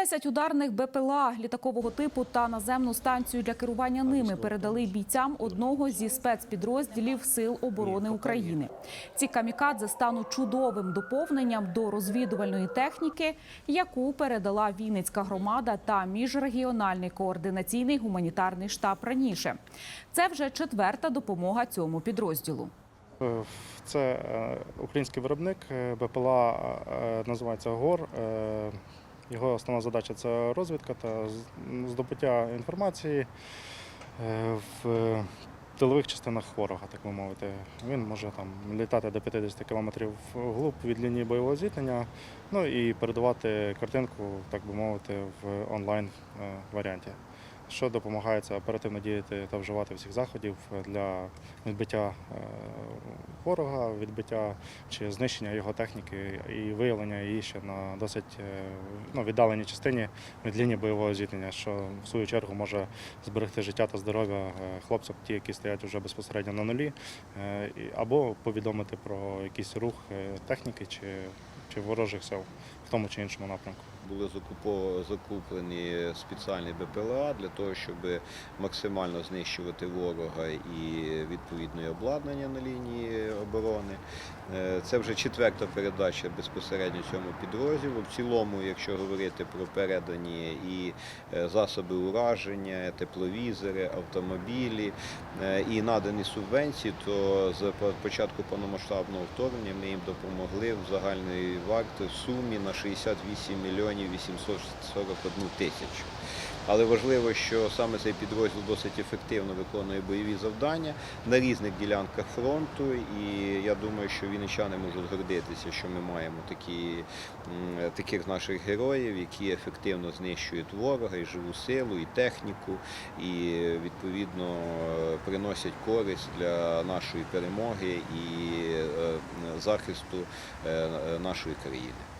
10 ударних БПЛА літакового типу та наземну станцію для керування ними передали бійцям одного зі спецпідрозділів Сил оборони України. Ці камікадзе стануть чудовим доповненням до розвідувальної техніки, яку передала Вінницька громада та міжрегіональний координаційний гуманітарний штаб раніше. Це вже четверта допомога цьому підрозділу. Е, Це е, український виробник е, БПЛА називається ГОР. Його основна задача це розвідка та здобуття інформації е, в тилових частинах ворога, так би мовити. Він може там літати до 50 км вглуб від лінії бойового зіткнення, ну і передавати картинку, так би мовити, в онлайн е, варіанті що допомагає це оперативно діяти та вживати всіх заходів для відбиття е, ворога, відбиття чи знищення його техніки і виявлення її ще на досить е, ну, віддаленій частині від лінії бойового зіткнення, що в свою чергу може зберегти життя та здоров'я е, хлопців, ті, які стоять вже безпосередньо на нулі, або повідомити про якийсь рух техніки чи, чи ворожих сил тому чи іншому напрямку. Були закуплені спеціальні БПЛА для того, щоб максимально знищувати ворога і відповідне обладнання на лінії оборони. Е, Це вже четверта передача безпосередньо цьому підрозділу. В цілому, якщо говорити про передані і е, засоби ураження, тепловізори, автомобілі е, і надані субвенції, то з початку повномасштабного вторгнення ми їм допомогли в загальної варти сумі на 68 мільйонів 841 тисячу. Але важливо, що саме цей підрозділ досить ефективно виконує бойові завдання на різних ділянках фронту. І я думаю, що вінничани можуть гордитися, що ми маємо такі, таких наших героїв, які ефективно знищують ворога і живу силу, і техніку, і відповідно е, приносять користь для нашої перемоги і е, захисту е, нашої країни.